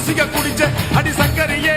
ருசிக்க குடிச்ச அடி சங்கரியே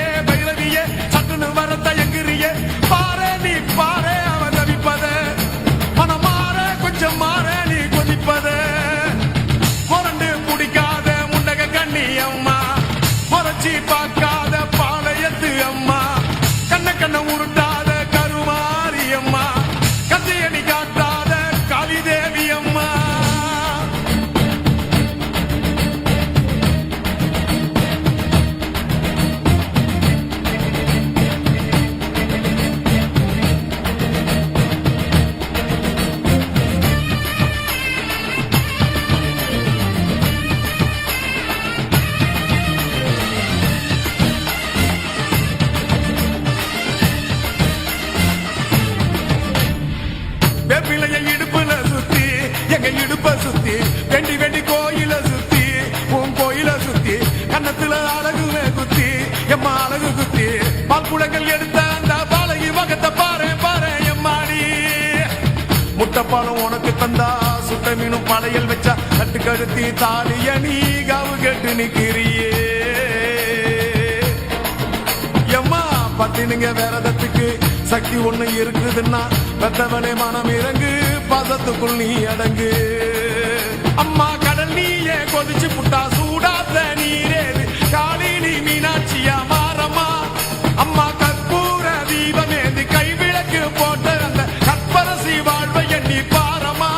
வெண்டி வெண்டி கோயில சுத்தி உன் கோயில சுத்தி கன்னத்துல அழகு குத்தி எம்மா அழகு குத்தி பால்குடங்கள் எடுத்த அந்த பாலகி மகத்தை பாரு பாரு எம்மாடி. முட்டைப்பாலும் உனக்கு தந்தா சுட்ட மீனும் பழையல் வச்சா கட்டு கழுத்தி தாலிய நீ காவு கேட்டு நிக்கிறியே. எம்மா பத்தினுங்க விரதத்துக்கு சக்தி ஒண்ணு இருக்குதுன்னா பெத்தவனே மனம் இறங்கு பதத்துக்குள் நீ அடங்கு. அம்மா கடல் நீயே கொதிச்சு புட்டா சூடாத்த நீரேது காளினி மீனாட்சியா மாறம்மா. அம்மா கற்பூர தீபமேந்து கைவிளக்கு போட்ட அந்த கற்பரசி வாழ்வை எண்ணி பாரமா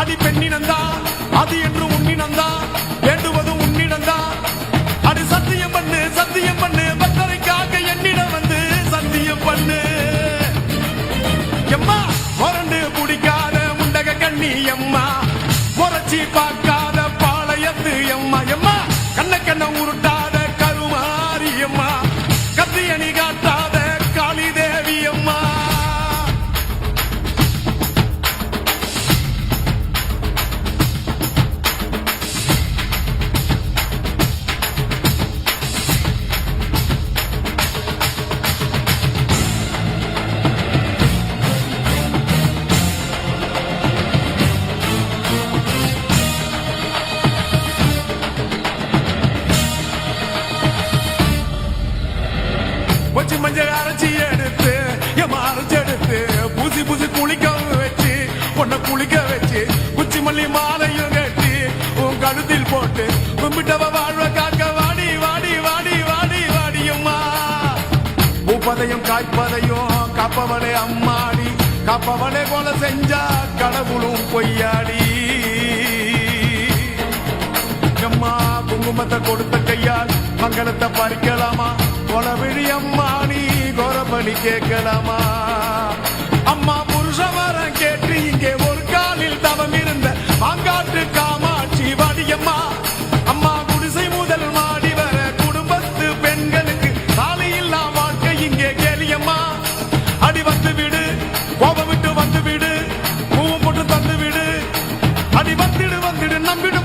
அடி பெண்ணினந்தா அது என்று உன்னினந்தா வேண்டுவதும் உன்னிடந்தா. அடி சத்தியம் பண்ணு சத்தியம் பண்ணு பக்தரைக்காக என்னிடம் வந்து சத்தியம் பண்ணு. எம்மா முரண்டு குடிக்காத முண்டக கண்ணி அம்மா பார்க்காத பாளையத்து எம்மா எம்மா? கண்ண கண்ண உருட்டா வச்சு மஞ்சள் அரைச்சி எடுத்து எம்மா அரைச்சி எடுத்து பூசி பூசி குளிக்க வச்சு உன்னை குளிக்க வச்சு குச்சி மல்லி மாலையும் கட்டி உன் கழுத்தில் போட்டு கும்பிட்டவ வாழ்வ காக்க வாடி வாடி வாடி வாடி வாடியம்மா பூப்பதையும் காய்ப்பதையும் காப்பவளே அம்மாடி காப்பவளே போல செஞ்சா கடவுளும் பொய்யாடி. அம்மா குங்குமத்தை கொடுத்த கையால் மங்களத்தை பறிக்கலாமா? கொலவிழி அம்மா. நீ கேட்கலாமா? அம்மா புருஷவரம் கேட்டு இங்கே ஒரு காலில் தவம் இருந்த மாங்காட்டு காமாட்சி வாடியம்மா. அம்மா குடிசை முதல் மாடி வர குடும்பத்து பெண்களுக்கு காலையில்லா வாழ்க்கை இங்கே கேலியம்மா அடி வந்து விடு கோபம் விட்டு வந்து விடு பூவும் போட்டு தந்து விடு. அடி வந்துடு வந்துடு நம்பிடு